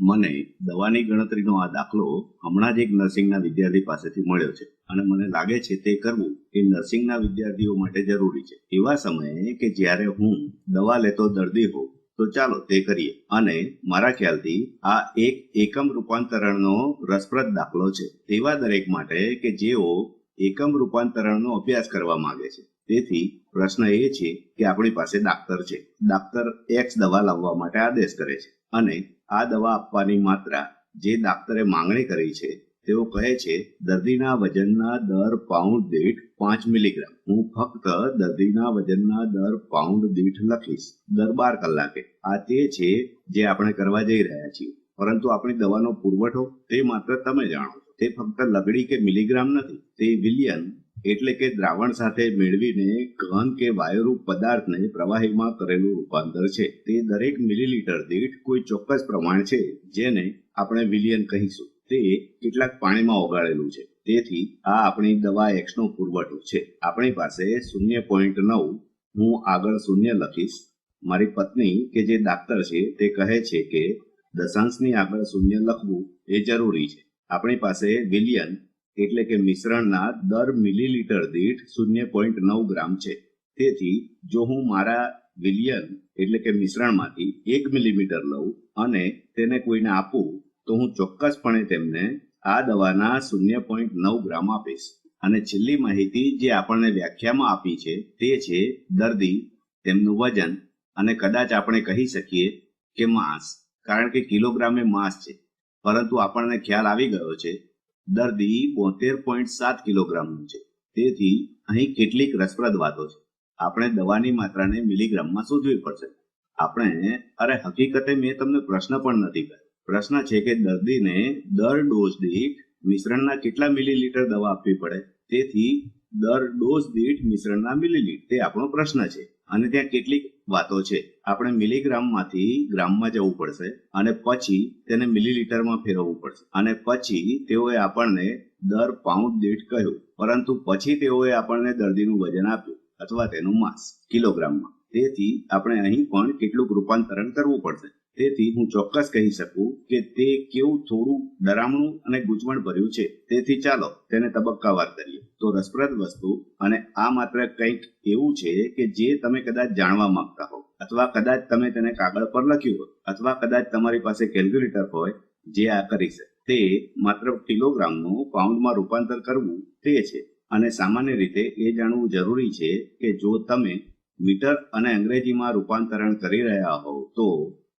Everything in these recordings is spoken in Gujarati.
મને દવાની ગણતરીનો આ દાખલો હમણાં જ એક નર્સિંગના વિદ્યાર્થી પાસેથી મળ્યો છે અને મને લાગે છે તે કરવું એ નર્સિંગના વિદ્યાર્થીઓ માટે જરૂરી છે. એવા સમયે કે જ્યારે હું દવા લેતો દર્દી હોઉં, તો ચાલો તે કરીએ. અને મારા ખ્યાલથી આ એક એકમ રૂપાંતરણનો રસપ્રદ દાખલો છે. તેવા દરેક માટે કે જેઓ એકમ રૂપાંતરણનો અભ્યાસ કરવા માંગે છે. તેથી પ્રશ્ન એ છે કે આપણી પાસે ડાક્ટર છે. ડાક્ટર એક્સ દવા લાવવા માટે આદેશ કરે છે. અને આ દવા આપવાની માત્રા જે ડાક્ટરે માંગણી કરી છે, તેઓ કહે છે, દર્દીના વજનના દર પાઉન્ડ દીઠ પાંચ મિલીગ્રામ હું ફક્ત દર્દીના વજનના દર પાઉન્ડ દીઠ લખીશ, દર બાર કલાકે. આ તે છે જે આપણે કરવા જઈ રહ્યા છીએ. પરંતુ આપણી દવાનો પુરવઠો તે માત્ર તમે જાણો છો. તે ફક્ત લગડી કે મિલીગ્રામ નથી, તે વિલિયન એટલે કે દ્રાવણ સાથે મેળવીને ઘન કે વાયુરૂપ પદાર્થને પ્રવાહીમાં કરેલું રૂપાંતર છે. તે દરેક મિલીલીટર દીઠ કોઈ ચોક્કસ પ્રમાણ છે, જેને આપણે વિલિયન કહીશું. તે કેટલાક પાણીમાં ઓગાળેલું છે. તેથી આ આપણી દવા એક્સનો પુરવઠો છે. આપણી પાસે શૂન્ય પોઈન્ટ નવ, હું આગળ શૂન્ય લખીશ. મારી પત્ની કે જે ડાક્ટર છે, તે કહે છે કે દશાંશની આગળ શૂન્ય લખવું એ જરૂરી છે. આપણી પાસે વિલિયન એટલે કે મિશ્રણના દર મિલીલીટર દીઠ શૂન્ય પોઈન્ટ નવ ગ્રામ છે. તેથી જો હું મારા વિલિયન એટલે કે મિશ્રણમાંથી એક મિલીમીટર લઉં અને તેને કોઈને આપું, તો હું ચોક્કસપણે તેમને આ દવાના શૂન્ય પોઈન્ટ નવ ગ્રામ આપીશ. અને છેલ્લી માહિતી જે આપણને વ્યાખ્યામાં આપી છે તે છે દર્દી, તેમનું વજન અને કદાચ આપણે કહી શકીએ કે માંસ. કારણ કે કિલોગ્રામે માંસ છે. પરંતુ આપણને ખ્યાલ આવી ગયો છે દર્દી બોતેર પોઈન્ટ સાત કિલોગ્રામનું છે. તેથી અહીં કેટલીક રસપ્રદ વાતો છે. આપણે દવાની માત્રાને મિલીગ્રામમાં શોધવી પડશે. આપણે, અરે હકીકતે મેં તમને પ્રશ્ન પણ નથી કર્યો. પ્રશ્ન છે કે દર્દીને દર ડોઝ દીઠ મિશ્રણના કેટલા મિલીલીટર દવા આપવી પડે? તેથી દર ડોઝ દીઠ મિશ્રણના મિલીલીટર, તે આપણો પ્રશ્ન છે. અને ત્યાં કેટલીક વાતો છે. આપણે મિલીગ્રામમાંથી ગ્રામમાં જવું પડશે અને પછી તેને મિલીલીટરમાં ફેરવવું પડશે. અને પછી તેઓએ આપણને દર પાઉન્ડ દીઠ કહ્યું. પરંતુ પછી તેઓએ આપણને દર્દીનું વજન આપ્યું અથવા તેનું માસ કિલોગ્રામમાં. તેથી આપણે અહીં પણ કેટલુંક રૂપાંતરણ કરવું પડશે. તેથી હું ચોક્કસ કહી શકું કે તે કેવું થોડું ડરામણું અને ગૂંચવણ ભર્યું છે. તેથી ચાલો તેને તબક્કાવાર કરીએ. તો રસપ્રદ વસ્તુ અને આ માત્ર કંઈક એવું છે કે જે તમે કદાચ જાણવા માંગતા હો અથવા કદાચ તમે તેને કાગળ પર લખ્યું હોય અથવા કદાચ તમારી પાસે કેલ્ક્યુલેટર હોય જે આ કરી શકે. તે માત્ર કિલોગ્રામનું પાઉન્ડમાં રૂપાંતર કરવું તે છે. અને સામાન્ય રીતે એ જાણવું જરૂરી છે કે જો તમે મીટર અને અંગ્રેજીમાં રૂપાંતરણ કરી રહ્યા હોવ તો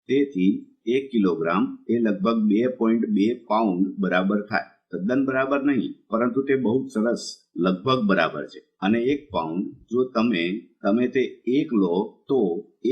તેથી એક કિલોગ્રામ એ લગભગ બે પોઈન્ટ બે પાઉન્ડ બરાબર થાય. તદ્દન બરાબર નહીં, પરંતુ તે બહુ સરસ, લગભગ બરાબર છે. અને એક પાઉન્ડ જો તમે તમે તે એક લો, તો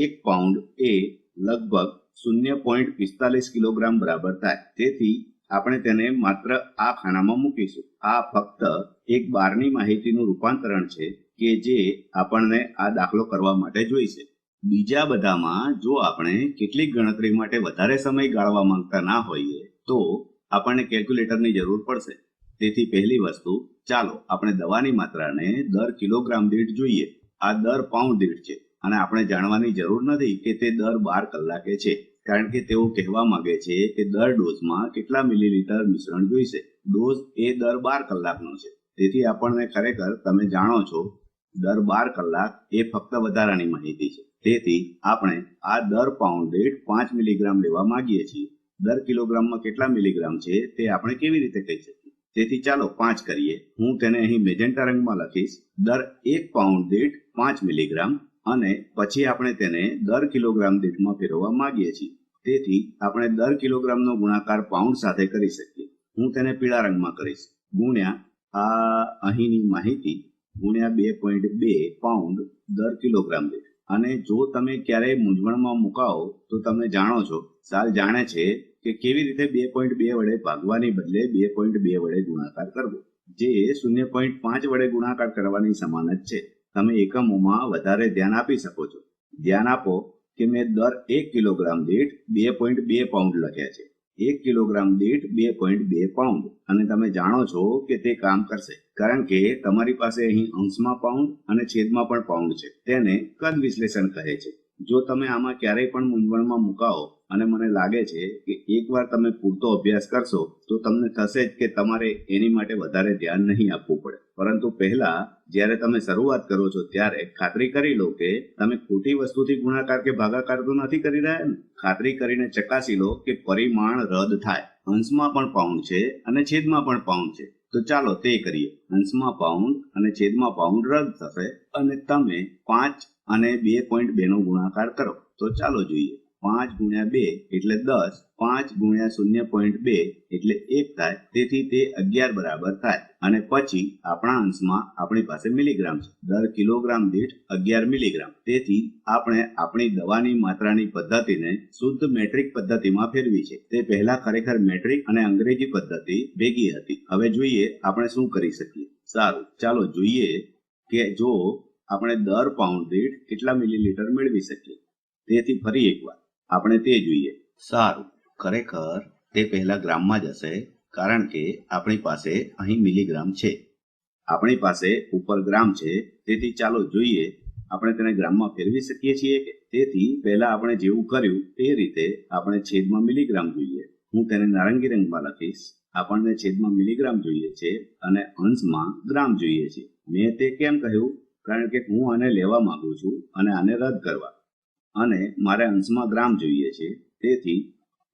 એક પાઉન્ડ એ લગભગ શૂન્ય પોઈન્ટ પિસ્તાલીસ કિલોગ્રામ બરાબર થાય. તેથી આપણે તેને માત્ર આ ખાનામાં મૂકીશું. આ ફક્ત એક બારની માહિતીનું રૂપાંતરણ છે કે જે આપણને આ દાખલો કરવા માટે જોઈશે. બીજા બધામાં જો આપણે કેટલીક ગણતરી માટે વધારે સમય ગાળવા માંગતા ના હોઈએ, તો આપણને કેલ્ક્યુલેટરની જરૂર પડશે. તેથી પહેલી વસ્તુ, ચાલો આપણે દવાની માત્રાને દર કિલોગ્રામ દીઠ જોઈએ. આ દર પાઉન્ડ દીઠ છે અને આપણે જાણવાની જરૂર નથી કે તે દર બાર કલાકે છે. કારણ કે તેઓ કહેવા માંગે છે કે દર ડોઝમાં કેટલા મિલીલીટર મિશ્રણ જોઈશે. ડોઝ એ દર બાર કલાકનો છે. તેથી આપણને ખરેખર તમે જાણો છો દર બાર કલાક એ ફક્ત વધારાની માહિતી છે. તેથી આપણે આ દર પાઉન્ડ દીઠ પાંચ મિલીગ્રામ લેવા માંગીએ છીએ. દર કિલોગ્રામમાં કેટલા મિલીગ્રામ છે તે આપણે કેવી રીતે કહી શકીએ? તેથી ચાલો પાંચ કરીએ. હું તેને અહીં મેજેન્ટા રંગમાં લખીશ. દર એક પાઉન્ડ દીઠ પાંચ મિલીગ્રામ અને પછી આપણે તેને દર કિલોગ્રામ દીઠમાં ફેરવવા માંગીએ છીએ. તેથી આપણે દર કિલોગ્રામનો ગુણાકાર પાઉન્ડ સાથે કરી શકીએ. હું તેને પીળા રંગમાં કરીશ. ગુણ્યા આ અહીંની માહિતી ગુણ્યા બે પોઈન્ટ બે પાઉન્ડ દર કિલોગ્રામ દીઠ. અને જો તમે ક્યારેય મૂંઝવણમાં મુકાઓ, તો તમે જાણો છો, સાલ જાણે છે કે કેવી રીતે બે પોઈન્ટ બે વડે ભાગવાની બદલે બે પોઈન્ટ બે વડે ગુણાકાર કરવો. જે શૂન્ય પોઈન્ટ પાંચ વડે ગુણાકાર કરવાની સમાન જ છે. તમે એકમોમાં વધારે ધ્યાન આપી શકો છો. ધ્યાન આપો કે મેં દર એક કિલોગ્રામ દીઠ બે પોઈન્ટ બે પાઉન્ડ લખ્યા છે. એક કિલોગ્રામ દીઠ બે પોઈન્ટ બે પાઉન્ડ અને તમે જાણો છો કે તે કામ કરશે. કારણ કે તમારી પાસે અહીં અંશમાં પાઉન્ડ અને છેદમાં પણ પાઉન્ડ છે. તેને કદ વિશ્લેષણ કહે છે. જો તમે આમાં ક્યારેય પણ મૂંઝવણમાં મુકાઓ અને મને લાગે છે કે એકવાર તમે પૂરતો અભ્યાસ કરશો, તો તમને થશે જ કે તમારે એની માટે વધારે ધ્યાન નહીં આપવું પડે. પરંતુ પહેલા, જ્યારે તમે શરૂઆત કરો છો, ત્યારે ખાતરી કરી લો કે તમે ખોટી વસ્તુથી ગુણાકાર કે ભાગાકાર તો નથી કરી રહ્યા ને ખાતરી કરીને ચકાસી લો કે પરિમાણ રદ થાય. અંશમાં પણ પાઉન્ડ છે અને છેદમાં પણ પાઉન્ડ છે. તો ચાલો તે કરીએ. અંશમાં પાઉન્ડ અને છેદમાં પાઉન્ડ રદ થશે અને તમે પાંચ અને બે પોઈન્ટ બે નો ગુણાકાર કરો. તો ચાલો જોઈએ. પાંચ ગુણ્યા બે એટલે દસ. પાંચ ગુણ્યા શૂન્ય પોઈન્ટ બે એટલે એક થાય. તેથી તે અગિયાર બરાબર થાય. અને પછી આપણા અંશમાં આપણી પાસે મિલીગ્રામ છે. દર કિલોગ્રામ દીઠ અગિયાર મિલીગ્રામ. તેથી આપણે આપણી દવાની માત્રાની પદ્ધતિને શુદ્ધ મેટ્રિક પદ્ધતિમાં ફેરવી છે. તે પહેલા ખરેખર મેટ્રિક અને અંગ્રેજી પદ્ધતિ ભેગી હતી. હવે જોઈએ આપણે શું કરી શકીએ. સારું. ચાલો જોઈએ કે જો આપણે દર પાઉન્ડ દીઠ કેટલા મિલીલીટર મેળવી શકીએ? તેથી ફરી એકવાર, આપણે તે જોઈએ. સારું, ખરેખર તે પહેલા ગ્રામમાં જ હશે, કારણ કે આપણી પાસે અહીં મિલીગ્રામ છે. આપણી પાસે ઉપર ગ્રામ છે, તેથી ચાલો જોઈએ, આપણે તેને ગ્રામમાં ફેરવી શકીએ છીએ કે તેથી પહેલા આપણે જેવું કર્યું તે રીતે આપણે છેદમાં મિલીગ્રામ જોઈએ. હું તેને નારંગી રંગમાં લખીશ. આપણને છેદમાં મિલીગ્રામ જોઈએ છે અને અંશમાં ગ્રામ જોઈએ છે. મેં તે કેમ કહ્યું? કારણ કે હું આને લેવા માગું છું અને આને રદ કરવા. અને મારે અંશમાં ગ્રામ જોઈએ છે. તેથી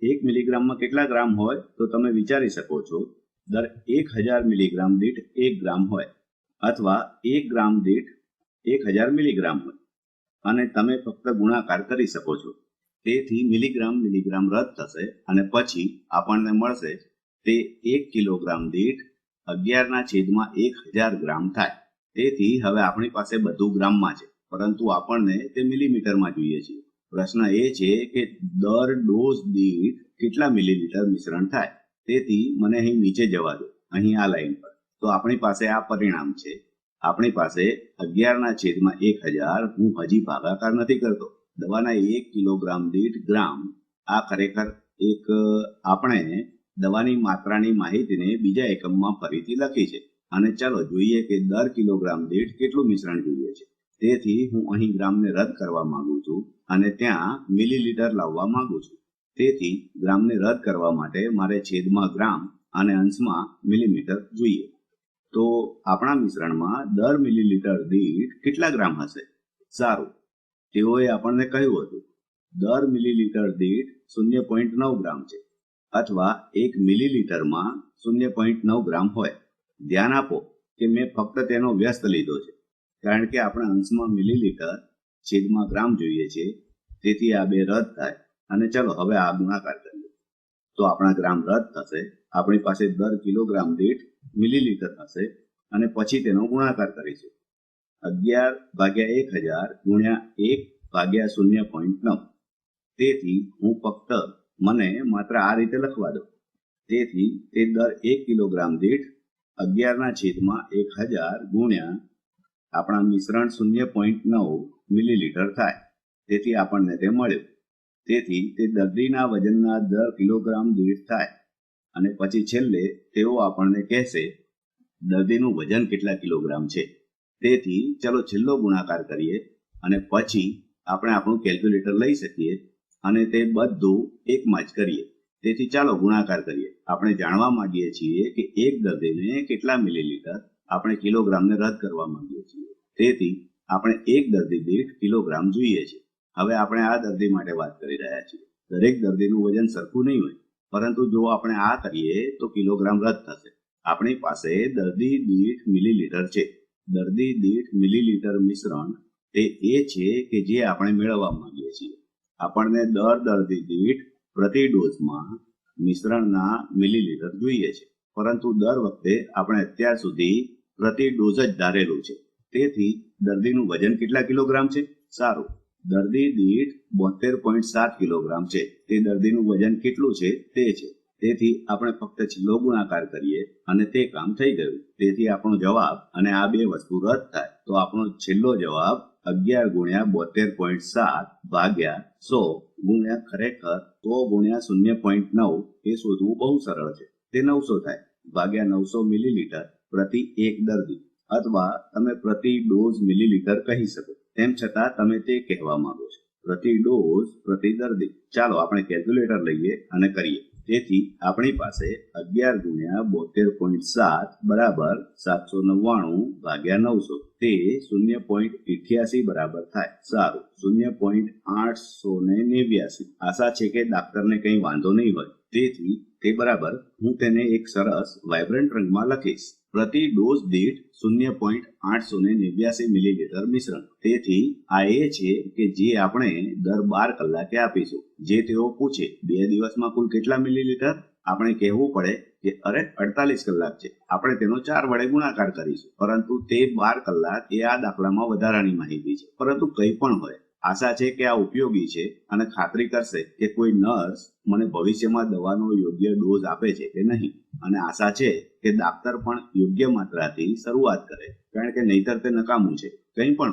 એક મિલીગ્રામમાં કેટલા ગ્રામ હોય તો તમે વિચારી શકો છો, દર એક હજાર મિલીગ્રામ દીઠ એક ગ્રામ હોય અથવા એક ગ્રામ દીઠ એક હજાર મિલીગ્રામ હોય. અને તમે ફક્ત ગુણાકાર કરી શકો છો. તેથી મિલીગ્રામ મિલીગ્રામ રદ થશે અને પછી આપણને મળશે તે એક કિલોગ્રામ દીઠ અગિયારના છેદમાં એક હજાર ગ્રામ થાય. તેથી હવે આપણી પાસે બધું ગ્રામમાં છે. પરંતુ આપણને તે મિલીમીટરમાં જોઈએ છે પ્રશ્ન એ છે કે દર ડોઝ દીઠ કેટલા મિલીમીટર મિશ્રણ થાય? તેથી મને અહીં નીચે જવા દો. અહીં આ લાઈન પર. તો આપણી પાસે આ પરિણામ છે. આપણી પાસે અગિયારના છેદમાં એક હજાર હું હજી ભાગાકાર નથી કરતો. દવાના એક કિલોગ્રામ દીઠ ગ્રામ આ ખરેખર એક, આપણે દવાની માત્રાની માહિતીને બીજા એકમમાં ફરીથી લખી છે. અને ચાલો જોઈએ કે દર કિલોગ્રામ દીઠ કેટલું મિશ્રણ જોઈએ છે. તેથી હું અહીં ગ્રામને રદ કરવા માંગુ છું અને ત્યાં મિલીલીટર લાવવા માંગુ છું. તેથી ગ્રામને રદ કરવા માટે મારે છેદમાં ગ્રામ અને અંશમાં મિલીમીટર જોઈએ. તો આપણા મિશ્રણમાં દર મિલીલીટર દીઠ કેટલા ગ્રામ હશે? સારું. તેઓએ આપણને કહ્યું હતું, દર મિલીલીટર દીઠ શૂન્ય પોઈન્ટ નવ ગ્રામ છે, અથવા એક મિલીલીટરમાં શૂન્ય પોઈન્ટ નવ ગ્રામ હોય. ધ્યાન આપો કે મેં ફક્ત તેનો વ્યસ્ત લીધો છે. કારણ કે આપણે અંશમાં મિલીલીટર છેદમાં ગ્રામ જોઈએ છે. તેથી આ બે રદ થાય. અને ચલો, હવે આ ગુણાકાર કરીએ. તો આપણા ગ્રામ રદ થશે. આપણી પાસે દર કિલોગ્રામ દીઠ મિલીલીટર થશે અને પછી તેનો ગુણાકાર કરીશું. અગિયાર ભાગ્યા એક હજાર ગુણ્યા એક ભાગ્યા શૂન્ય પોઈન્ટ નવ. તેથી હું ફક્ત મને માત્ર આ રીતે લખવા દો તેથી તે દર એક કિલોગ્રામ દીઠ અગિયારના છેદમાં એક હજાર ગુણ્યા આપણા મિશ્રણ શૂન્ય પોઈન્ટ નવ મિલીલીટર થાય. તેથી આપણને તે મળ્યું. તેથી તે દર્દીના વજનના દર કિલોગ્રામ દીઠ થાય. અને પછી છેલ્લે તેઓ આપણને કહેશે દર્દીનું વજન કેટલા કિલોગ્રામ છે? તેથી ચલો છેલ્લો ગુણાકાર કરીએ અને પછી આપણે આપણું કેલ્ક્યુલેટર લઈ શકીએ અને તે બધું એકમાં જ કરીએ. તેથી ચાલો ગુણાકાર કરીએ. આપણે જાણવા માંગીએ છીએ કે એક દર્દીને કેટલા મિલીલીટર આપણે કિલોગ્રામને રદ કરવા માંગીએ છીએ. તેથી આપણે એક દર્દી દીઠ કિલોગ્રામ જોઈએ છે. હવે આપણે આ દર્દી માટે વાત કરી રહ્યા છીએ. દરેક દર્દીનું વજન સરખું નહીં હોય. પરંતુ જો આપણે આ કરીએ તો કિલોગ્રામ રદ થશે. આપણી પાસે દર્દી દીઠ મિલીલીટર છે. દર્દી દીઠ મિલીલીટર મિશ્રણ તે એ છે કે જે આપણે મેળવવા માંગીએ છીએ. આપણને દર દર્દી દીઠ પ્રતિ ડોઝમાં મિશ્રણના મિલીલીટર જોઈએ છે. પરંતુ દર વખતે આપણે અત્યાર સુધી પ્રતિ ડોઝ જ ધારેલું છે. તેથી દર્દીનું વજન કેટલા કિલોગ્રામ છે? સારું. દર્દી દીઠ બોતેર પોઈન્ટ સાત કિલોગ્રામ છે. તે દર્દીનું વજન કેટલું છે? તે છે. તેથી આપણે ફક્ત છેલ્લો ગુણાકાર કરીએ અને તે કામ થઈ ગયું. તેથી આપણો જવાબ અને આ બે વસ્તુ રદ થાય. તો આપણો છેલ્લો જવાબ અગિયાર ગુણ્યા બોતેર પોઈન્ટ સાત ભાગ્યા સો ગુણ્યા ખરેખર સો ગુણ્યા શૂન્ય પોઈન્ટ નવ એ શોધવું બહુ સરળ છે. તે નવસો થાય. ભાગ્યા નવસો મિલીલીટર પ્રતિ એક દર્દી. અથવા તમે પ્રતિ ડોઝ મિલીલીટર કહી શકો. તેમ છતાં તમે તે કહેવા માંગો છો. પ્રતિ ડોઝ પ્રતિ દર્દી. ચાલો આપણે કેલ્ક્યુલેટર લઈએ અને કરીએ. તેથી આપણી પાસે અગિયાર ગુણ્યા બોતેર પોઈન્ટ સાત બરાબર સાતસો નવ્વાણું ભાગ્યા નવસો. તે શૂન્ય પોઈન્ટ ઇઠ્યાસી બરાબર થાય. સારું. શૂન્ય પોઈન્ટ આઠસો ને નેવ્યાસી. આશા છે કે ડાક્ટરને કંઈ વાંધો નહીં હોય. તેથી તે બરાબર હું તેને એક સરસ વાઇબ્રન્ટ રંગમાં લખીશ. પ્રતિ ડોઝ દીઠ શૂન્ય પોઈન્ટ આઠસો ને નેવ્યાસી મિલીલીટર મિશ્રણ. તેથી આ એ છે કે જે આપણે દર બાર કલાકે આપીશું. જે તેઓ પૂછે, બે દિવસમાં કુલ કેટલા મિલીલીટર? આપણે કહેવું પડે કે અરે, અડતાલીસ કલાક છે. આપણે તેનો ચાર વડે ગુણાકાર કરીશું. પરંતુ તે બાર કલાક એ આ દાખલામાં વધારાની માહિતી છે. પરંતુ કંઈ પણ હોય આશા છે કે આ ઉપયોગી છે અને ખાતરી કરશે કે કોઈ નર્સ મને ભવિષ્યમાં દવાનો યોગ્ય ડોઝ આપે છે કે નહીં. અને આશા છે કે ડાક્ટર પણ યોગ્ય માત્રાથી શરૂઆત કરે, કારણ કે નહીતર તે નકામું છે. કંઈ પણ